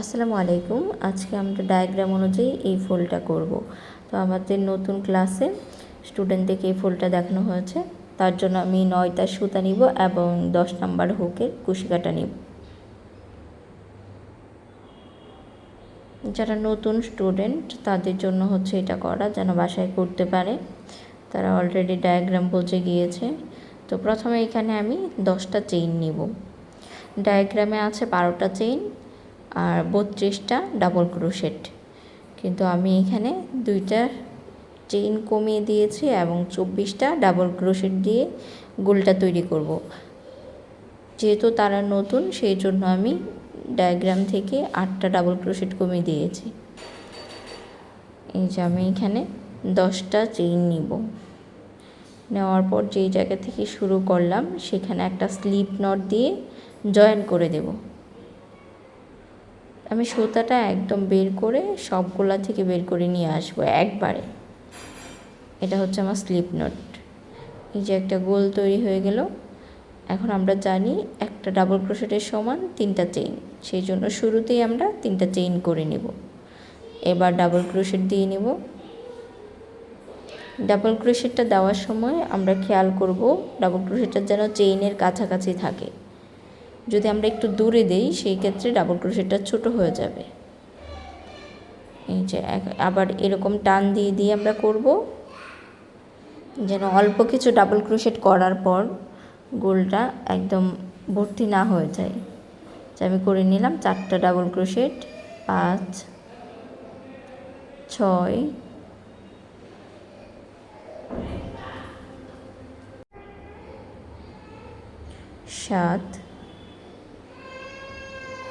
আসসালামু আলাইকুম। আজকে আমরা ডায়াগ্রাম অনুযায়ী এই ফুলটা করব। তো আমাদের নতুন ক্লাসে স্টুডেন্টদেরকে এই ফুলটা দেখানো হয়েছে। তার জন্য আমি নয়টা সুতা নিব এবং দশ নাম্বার হুকের কুশিকাটা নিব। যারা নতুন স্টুডেন্ট তাদের জন্য হচ্ছে এটা করা, যেন বাসায় করতে পারে। তারা অলরেডি ডায়াগ্রাম বুঝে গিয়েছে। তো প্রথমে এখানে আমি দশটা চেইন নিব। ডায়াগ্রামে আছে বারোটা চেইন আর বত্রিশটা ডাবল ক্রোশেট কিন্তু আমি এখানে দুইটা চেইন কমিয়ে দিয়েছি এবং চব্বিশটা ডাবল ক্রোশেট দিয়ে গোলটা তৈরি করব। যেহেতু তারা নতুন, সেই জন্য আমি ডায়াগ্রাম থেকে আটটা ডাবল ক্রোশেট কমিয়ে দিয়েছি। এই যে আমি এখানে দশটা চেইন নিব। নেওয়ার পর যেই জায়গা থেকে শুরু করলাম, সেখানে একটা স্লিপ নট দিয়ে জয়েন করে দেব। আমি সুতাটা একদম বের করে সবগুলা থেকে বের করে নিয়ে আসব একবারে। এটা হচ্ছে আমার স্লিপ নট এই যে একটা গোল তৈরি হয়ে গেল। এখন আমরা জানি একটা ডাবল ক্রোশেটের সমান তিনটা চেইন সেই জন্য শুরুতেই আমরা তিনটা চেইন করে নেব। এবার ডাবল ক্রোশেট দিয়ে নেব। ডাবল ক্রোশেটটা দেওয়ার সময় আমরা খেয়াল করব ডাবল ক্রোশেটটা যেন চেইনের কাছাকাছি থাকে। যদি আমরা একটু দূরে দেই, সেই ক্ষেত্রে ডাবল ক্রোশেটটা ছোট হয়ে যাবে। এই যে আবার এরকম টান দিয়ে দিয়ে আমরা করব। যেন অল্প কিছু ডাবল ক্রোশেট করার পর গোলটা একদম ভর্তি না হয়ে যায়। আমি করে নিলাম চারটা ডাবল ক্রোশেট পাঁচ, ছয়, সাত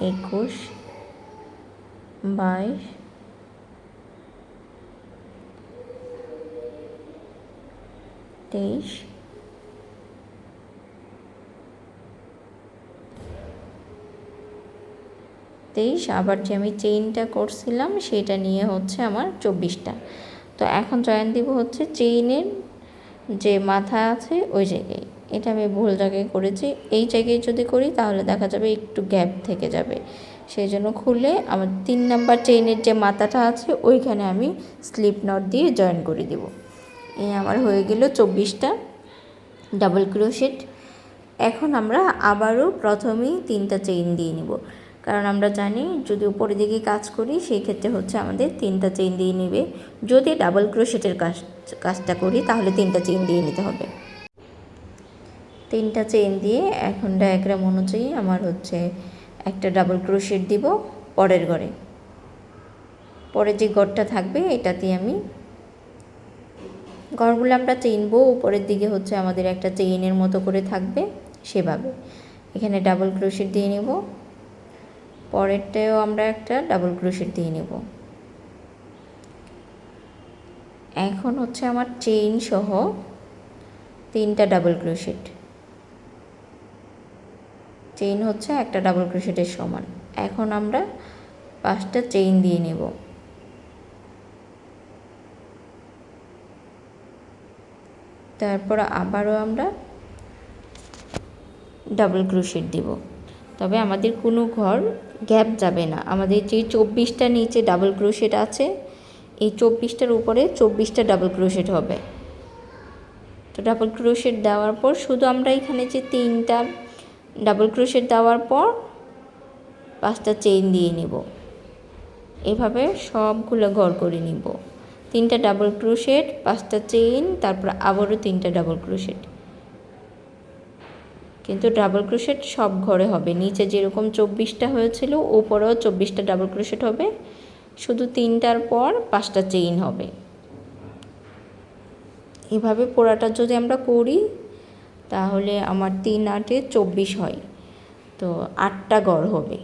একুশ, বাইশ, তেইশ। তেইশ, আবার যে আমি চেইনটা করছিলাম, সেটা নিয়ে হচ্ছে আমার চব্বিশটা। তো এখন জয়েন দিব হচ্ছে চেইনের যে মাথা আছে ওই জায়গায়। এটা আমি ভুল জায়গায় করেছি। এই জায়গায় যদি করি, তাহলে দেখা যাবে একটু গ্যাপ থেকে যাবে। সেই জন্য খুলে আমার তিন নাম্বার চেইনের যে মাথাটা আছে, ওইখানে আমি স্লিপ নট দিয়ে জয়েন করে দেব। এই আমার হয়ে গেল চব্বিশটা ডাবল ক্রোশেট এখন আমরা আবারও প্রথমেই তিনটা চেইন দিয়ে নিব। কারণ আমরা জানি, যদি উপরের দিকে কাজ করি, সেই ক্ষেত্রে হচ্ছে আমাদের তিনটা চেইন দিয়ে নেবে। যদি ডাবল ক্রোশেটের কাজ, কাজটা করি, তাহলে তিনটা চেইন দিয়ে নিতে হবে। তিনটা চেইন দিয়ে এখন ডায়াগ্রাম অনুযায়ী আমার হচ্ছে একটা ডাবল ক্রোশেট দিব পরের ঘরে। পরে যে গড়টা থাকবে এটাতে আমি ঘরগুলো আমরা চেইনবো উপরের দিকে হচ্ছে আমাদের একটা চেইনের মতো করে থাকবে সেভাবে। এখানে ডাবল ক্রোশেট দিয়ে নেব পরেরটাও আমরা একটা ডাবল ক্রোশেট দিয়ে নেব। এখন হচ্ছে আমার চেইন সহ তিনটা ডাবল ক্রোশেট চেইন হচ্ছে একটা ডাবল ক্রোশেটের সমান। এখন আমরা পাঁচটা চেইন দিয়ে নেব। তারপর আবারও আমরা ডাবল ক্রোশেট দিব। তবে আমাদের কোনো ঘর গ্যাপ যাবে না। আমাদের যে চব্বিশটা নিচে ডাবল ক্রোশেট আছে, এই চব্বিশটার উপরে চব্বিশটা ডাবল ক্রোশেট হবে। তো ডাবল ক্রোশেট দেওয়ার পর শুধু আমরা এখানে যে তিনটা ডাবল ক্রোশেট দেওয়ার পর পাঁচটা চেইন দিয়ে নিব। এভাবে সবগুলো ঘর করে নিব। তিনটা ডাবল ক্রোশেট, পাঁচটা চেইন, তারপর আবারও তিনটা ডাবল ক্রোশেট। কিন্তু ডাবল ক্রোশেট সব ঘরে হবে। নিচে যেরকম চব্বিশটা হয়েছিল ওপরেও চব্বিশটা ডাবল ক্রোশেট হবে। শুধু তিনটার পর পাঁচটা চেইন হবে। এভাবে পোড়াটা যদি আমরা করি তাহলে আমার তিন আটে চব্বিশ হয়। তো আটটা গড় হবে।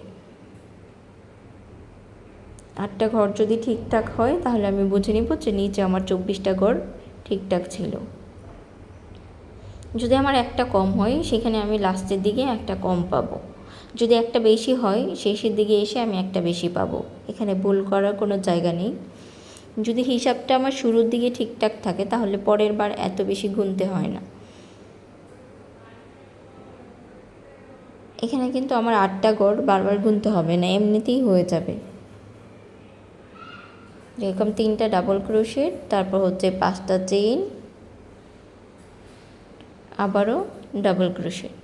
আটটা ঘর যদি ঠিকঠাক হয়, তাহলে আমি বুঝে নিব যে নিচে আমার চব্বিশটা ঘর ঠিকঠাক ছিল। যদি আমার একটা কম হয়, সেখানে আমি লাস্টের দিকে একটা কম পাবো। যদি একটা বেশি হয়, শেষের দিকে এসে আমি একটা বেশি পাবো। এখানে ভুল করার কোনো জায়গা নেই। যদি হিসাবটা আমার শুরুর দিকে ঠিকঠাক থাকে, তাহলে পরের বার এত বেশি গুনতে হয় না। এখানে কিন্তু আমার আটটা গড় বারবার গুনতে হবে না, এমনিতেই হয়ে যাবে। যেরকম তিনটা ডাবল ক্রোশেট তারপর হচ্ছে পাঁচটা চেইন আবারও ডাবল ক্রোশেট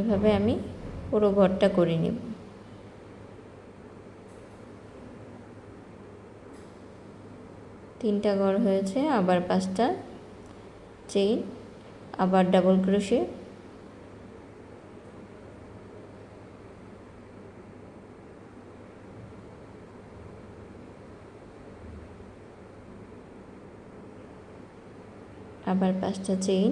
এভাবে আমি পুরো ঘরটা করে নেব। তিনটা ঘর হয়েছে আবার পাঁচটা চেইন আবার ডাবল ক্রোশে আবার পাঁচটা চেইন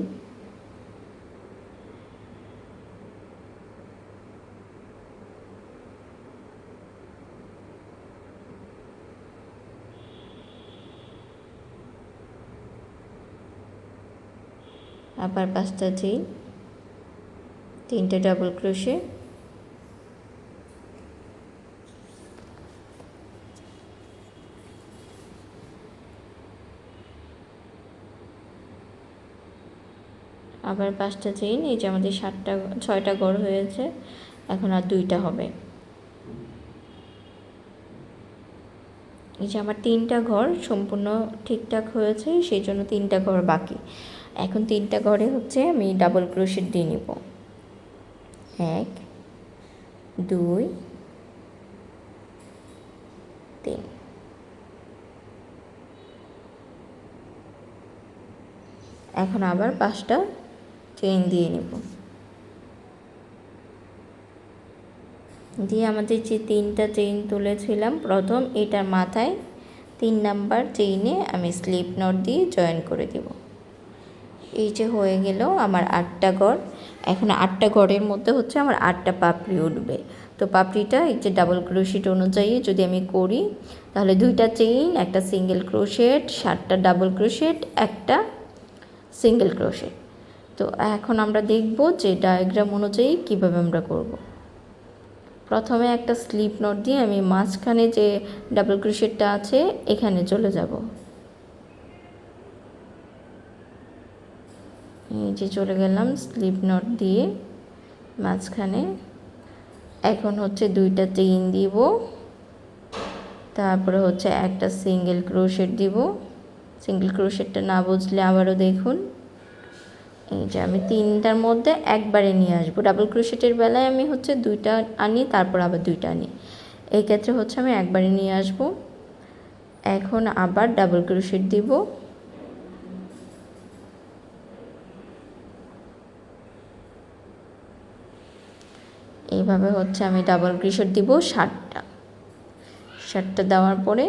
আবার পাঁচটা চেইন তিনটে ডাবল ক্রোশে আবার পাঁচটা চেইন এই যে আমাদের সাতটা, ছয়টা গড় হয়েছে, এখন আর দুইটা হবে। এই যে আমার তিনটা ঘর সম্পূর্ণ ঠিকঠাক হয়েছে, সেই জন্য তিনটা ঘর বাকি। এখন তিনটা ঘরে হচ্ছে আমি ডাবল ক্রোশেট দিয়ে নিব। এক, দুই, তিন। এখন আবার পাঁচটা চেইন দিয়ে নিব। দিয়ে আমাদের যে তিনটা চেইন তুলেছিলাম, প্রথম এটার মাথায় তিন নাম্বার চেইনে আমি স্লিপ নট দিয়ে জয়েন করে দেবো। এই যে হয়ে গেল আমার আটটা গড় এখন আটটা গড়ের মধ্যে হচ্ছে আমার আটটা পাপড়ি উঠবে। তো পাপড়িটা এই যে ডাবল ক্রোশেট অনুযায়ী যদি আমি করি, তাহলে দুইটা চেইন একটা সিঙ্গেল ক্রোশেট সাতটা ডাবল ক্রোশেট একটা সিঙ্গেল ক্রোশেট তো এখন আমরা দেখব যে ডায়াগ্রাম অনুযায়ী কীভাবে আমরা করব। প্রথমে একটা স্লিপ নোট দিয়ে আমি মাঝখানে যে ডাবল ক্রোশেটটা আছে, এখানে চলে যাব। যে চলে গেলাম স্লিপ নট দিয়ে মাঝখানে। এখন হচ্ছে দুইটা চেইন দিব। তারপরে হচ্ছে একটা সিঙ্গেল ক্রোশেট দিব। সিঙ্গেল ক্রোশেটটা না বুঝলে আবারও দেখুন। এই যে আমি তিনটার মধ্যে একবারে নিয়ে আসব। ডাবল ক্রোশেটের বেলায় আমি হচ্ছে দুইটা আনি, তারপর আবার দুইটা আনি। এই ক্ষেত্রে হচ্ছে আমি একবারে নিয়ে আসব। এখন আবার ডাবল ক্রোশেট দিব। এইভাবে হচ্ছে আমি ডাবল ক্রিশট দিব ষাটটা। ষাটটা দেওয়ার পরে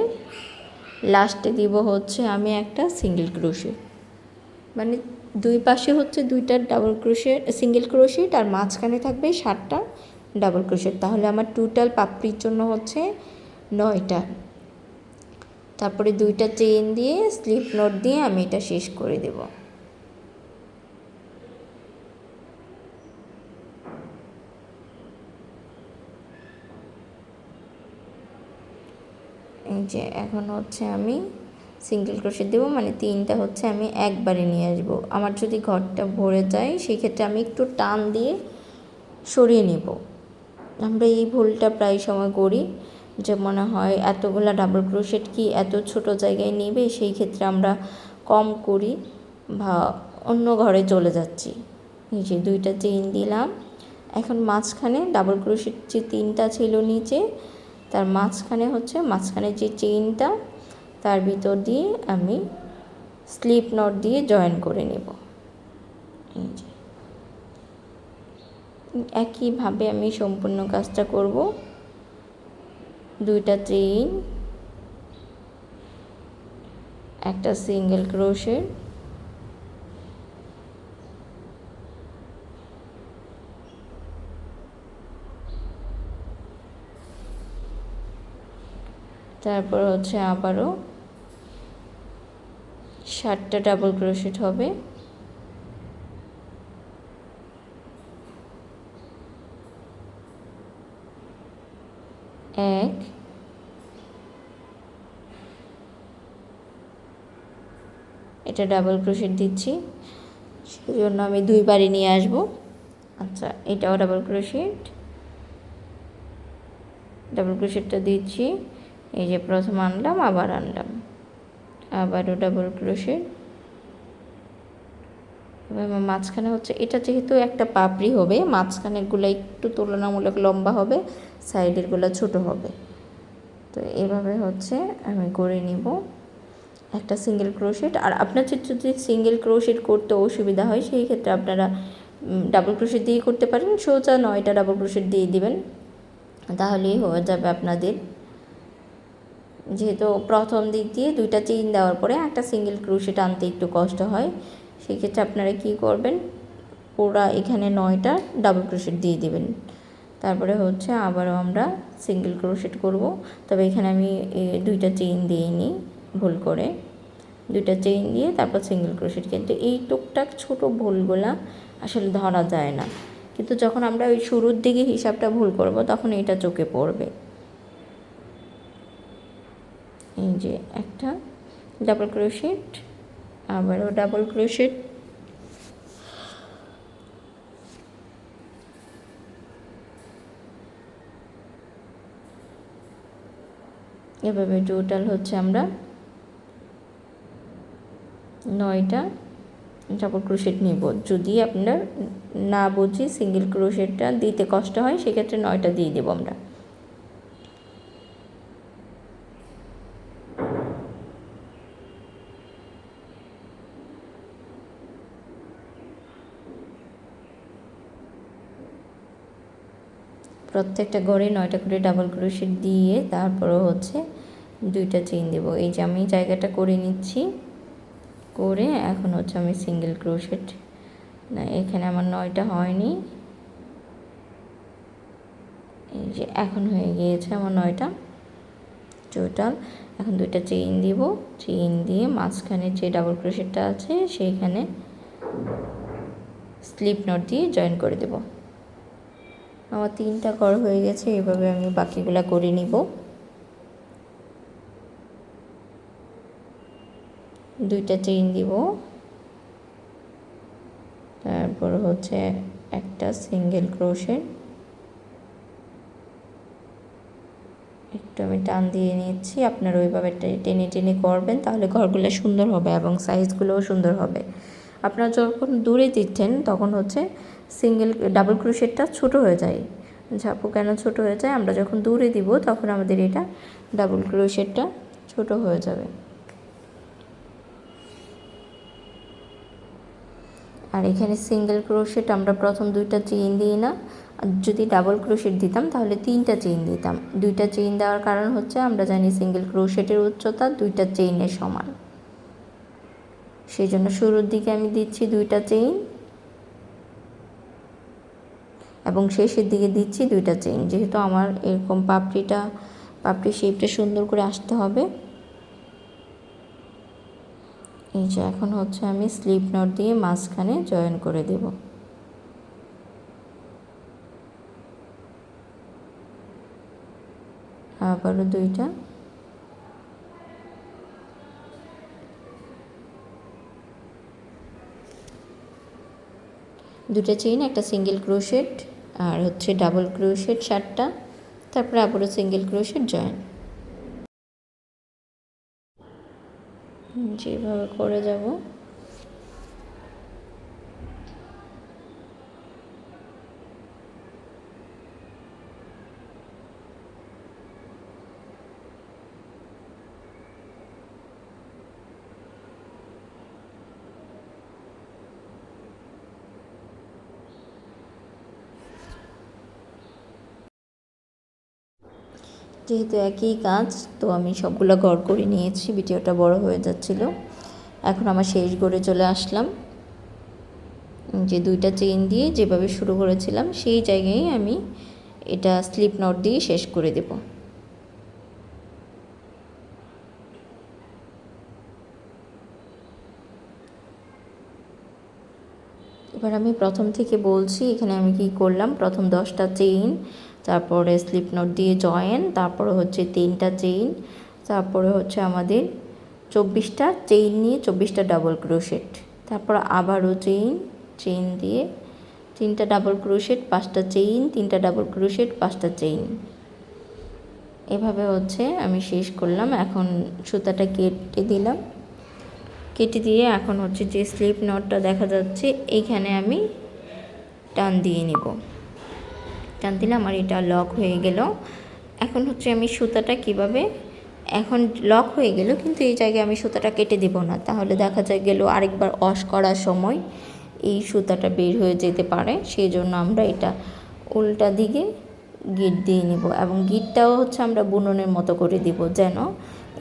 লাস্টে দিব হচ্ছে আমি একটা সিঙ্গেল ক্রোশে মানে দুই পাশে হচ্ছে দুইটা ডাবল ক্রোশেট সিঙ্গেল ক্রোশেট আর মাঝখানে থাকবে ষাটটা ডাবল ক্রোশেট তাহলে আমার টোটাল পাপড়ির জন্য হচ্ছে নয়টা। তারপরে দুইটা চেইন দিয়ে স্লিপ নোট দিয়ে আমি এটা শেষ করে দেবো। যে এখন হচ্ছে আমি সিঙ্গেল ক্রোশেট দেবো মানে তিনটা হচ্ছে আমি একবারে নিয়ে আসব। আমার যদি ঘরটা ভরে যায় সেই ক্ষেত্রে আমি একটু টান দিয়ে সরিয়ে নেব। আমরা এই ভুলটা প্রায় সময় করি, যে মনে হয় এতগুলো ডাবল ক্রোশেট কি এত ছোট জায়গায় নেবে, সেই ক্ষেত্রে আমরা কম করি বা অন্য ঘরে চলে যাচ্ছি। যে দুইটা চেইন দিলাম। এখন মাঝখানে ডাবল ক্রোশেট যে তিনটা ছিল নিচে তার মাঝখানে হচ্ছে, মাঝখানে যে চেইনটা তার ভিতর দিয়ে আমি স্লিপ নট দিয়ে জয়েন করে নেব। একইভাবে আমি সম্পূর্ণ কাজটা করব। দুইটা চেইন একটা সিঙ্গেল ক্রোশের তারপর হচ্ছে আবারও ষাটটা ডাবল ক্রোশেট হবে। এক। এটা ডাবল ক্রোশেট দিচ্ছি। সেই জন্য আমি দুইবারই নিয়ে আসব। আচ্ছা এটাও ডাবল ক্রোশেট ডাবল ক্রোশেটটা দিচ্ছি। এই যে প্রথম আনলাম, আবার আনলাম। আবারও ডাবল ক্রোশেট এবার মাঝখানে হচ্ছে, এটা যেহেতু একটা পাপড়ি হবে, মাঝখানেরগুলো একটু তুলনামূলক লম্বা হবে, সাইডেরগুলো ছোট হবে। তো এভাবে হচ্ছে আমি করে নিব। একটা সিঙ্গেল ক্রোশেট আর আপনার যদি সিঙ্গেল ক্রোশেট করতে অসুবিধা হয়, সেই ক্ষেত্রে আপনারা ডাবল ক্রোশেট দিয়ে করতে পারেন। সোজা নয়টা ডাবল ক্রোশেট দিয়ে দিবেন। তাহলেই হয়ে যাবে আপনাদের যেহেতু প্রথম দিক দিয়ে দুইটা চেইন দেওয়ার পরে একটা সিঙ্গেল ক্রোশেট আনতে একটু কষ্ট হয়, সেক্ষেত্রে আপনারা কি করবেন? পুরা এখানে নয়টা ডাবল ক্রোশেট দিয়ে দিবেন। তারপরে হচ্ছে আবারও আমরা সিঙ্গেল ক্রোশেট করব। তবে এখানে আমি দুইটা চেইন দিইনি ভুল করে। দুইটা চেইন দিয়ে তারপর সিঙ্গেল ক্রোশেট কিন্তু এই টুকটাক ছোট ভুলগুলা আসলে ধরা যায় না। কিন্তু যখন আমরা ওই শুরুর দিকে হিসাবটা ভুল করব, তখন এটা চোখে পড়বে। এই যে একটা ডাবল ক্রোশেট আবারও ডাবল ক্রোশেট এভাবে টোটাল হচ্ছে আমরা নয়টা ডাবল ক্রোশেট নিব। যদি আপনার না বুঝি সিঙ্গেল ক্রোশেটটা দিতে কষ্ট হয়, সেক্ষেত্রে নয়টা দিয়ে দেবো আমরা। প্রত্যেকটা ঘরে নয়টা করে ডাবল ক্রোশেট দিয়ে তারপরও হচ্ছে দুইটা চেইন দেব। এই যে আমি জায়গাটা করে নিচ্ছি, করে এখন হচ্ছে আমি সিঙ্গেল ক্রোশেট না, এখানে আমার নয়টা হয়নি। এই যে এখন হয়ে গিয়েছে আমার নয়টা টোটাল এখন দুইটা চেইন দিব। চেইন দিয়ে মাঝখানে যে ডাবল ক্রোশেটটা আছে, সেইখানে স্লিপ নট দিয়ে জয়েন করে দেব। আমার তিনটা কর হয়ে গেছে, এভাবে আমি বাকিগুলা করে নিব। দুইটা চেইন দিব। তারপর হচ্ছে একটা সিঙ্গেল ক্রোশেট একটু আমি টান দিয়ে নিচ্ছি, আপনারা ওইভাবে টেনে টেনে করবেন, তাহলে ঘরগুলো সুন্দর হবে এবং সাইজগুলোও সুন্দর হবে। আপনারা যখন দূরে দিচ্ছেন, তখন হচ্ছে সিঙ্গেল ডাবল ক্রোশেটটা ছোট হয়ে যায়। ঝাপু কেন ছোট হয়ে যায়? আমরা যখন দূরে দিব, তখন আমাদের এটা ডাবল ক্রোশেটটা ছোট হয়ে যাবে। আর এখানে সিঙ্গেল ক্রোশেট আমরা প্রথম দুইটা চেইন দিই না। আর যদি ডাবল ক্রোশেট দিতাম, তাহলে তিনটা চেইন দিতাম। দুইটা চেইন দেওয়ার কারণ হচ্ছে, আমরা জানি সিঙ্গেল ক্রোশেটের উচ্চতা দুইটা চেইনের সমান। সেই জন্য শুরুর দিকে আমি দিচ্ছি দুইটা চেইন। এবং শেষের দিকে দিচ্ছি দুইটা চেইন। যেহেতু আমার এরকম পাপড়িটা পাপড়ি শেপটা সুন্দর করে আসতে হবে। এই যে এখন হচ্ছে আমি স্লিপ নট দিয়ে মাঝখানে জয়েন করে দেব। আবারও দুইটা। দুটা চেইন, একটা সিঙ্গেল ক্রোশেট আর হচ্ছে ডাবল ক্রোশেট চারটা তারপরে আবারও সিঙ্গেল ক্রোশেট জয়েন যেভাবে করে যাব। যেহেতু একই কাজ, তো আমি সবগুলো গড় করে নিয়েছি, ভিডিওটা বড় হয়ে যাচ্ছিল। এখন আমার শেষ গড়ে চলে আসলাম। যে দুইটা চেইন দিয়ে যেভাবে শুরু করেছিলাম, সেই জায়গায় আমি এটা স্লিপ নট দিয়ে শেষ করে দেবো। এবার আমি প্রথম থেকে বলছি, এখানে আমি কি করলাম? প্রথম দশটা চেইন তারপরে স্লিপ নোট দিয়ে জয়েন তারপরে হচ্ছে তিনটা চেইন তারপরে হচ্ছে আমাদের চব্বিশটা চেইন নিয়ে চব্বিশটা ডাবল ক্রোশেট তারপর আবারও চেইন চেইন দিয়ে তিনটা ডাবল ক্রোশেট পাঁচটা চেইন তিনটা ডাবল ক্রোশেট পাঁচটা চেইন এভাবে হচ্ছে আমি শেষ করলাম, এখন সুতাটা কেটে দিলাম। কেটে দিয়ে এখন হচ্ছে যে স্লিপ নটটা দেখা যাচ্ছে এইখানে আমি টান দিয়ে নেব। টান দিলে আমার এটা লক হয়ে গেল। এখন হচ্ছে আমি সুতাটা কীভাবে, এখন লক হয়ে গেল, কিন্তু এই জায়গায় আমি সুতাটা কেটে দেব না। তাহলে দেখা যায় গেল আরেকবার অস করার সময় এই সুতাটা বের হয়ে যেতে পারে। সেই জন্য আমরা এটা উল্টা দিকে গিট দিয়ে নিব এবং গিটটাও হচ্ছে আমরা বুননের মতো করে দিব যেন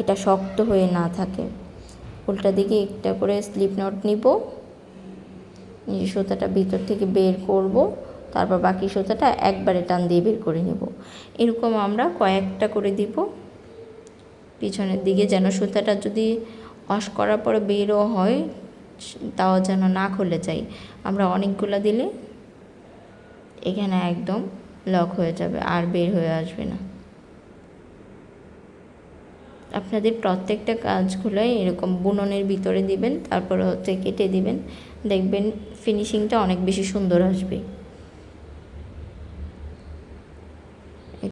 এটা শক্ত হয়ে না থাকে। উল্টা দিকে একটা করে স্লিপ নট নিব। সুতাটা ভিতর থেকে বের করব। তারপর বাকি সুতাটা একবারে টান দিয়ে বের করে নেব। এরকম আমরা কয়েকটা করে দিব। পিছনের দিকে যেন সুতাটা যদি ওয়াশ করার পরে বেরও হয়, তাও যেন না খুলে যায়। আমরা অনেকগুলো দিলে এখানে একদম লক হয়ে যাবে, আর বের হয়ে আসবে না। আপনাদের প্রত্যেকটা কাজগুলোই এরকম বুননের ভিতরে দিবেন, তারপরে হচ্ছে কেটে দিবেন। দেখবেন ফিনিশিংটা অনেক বেশি সুন্দর আসবে।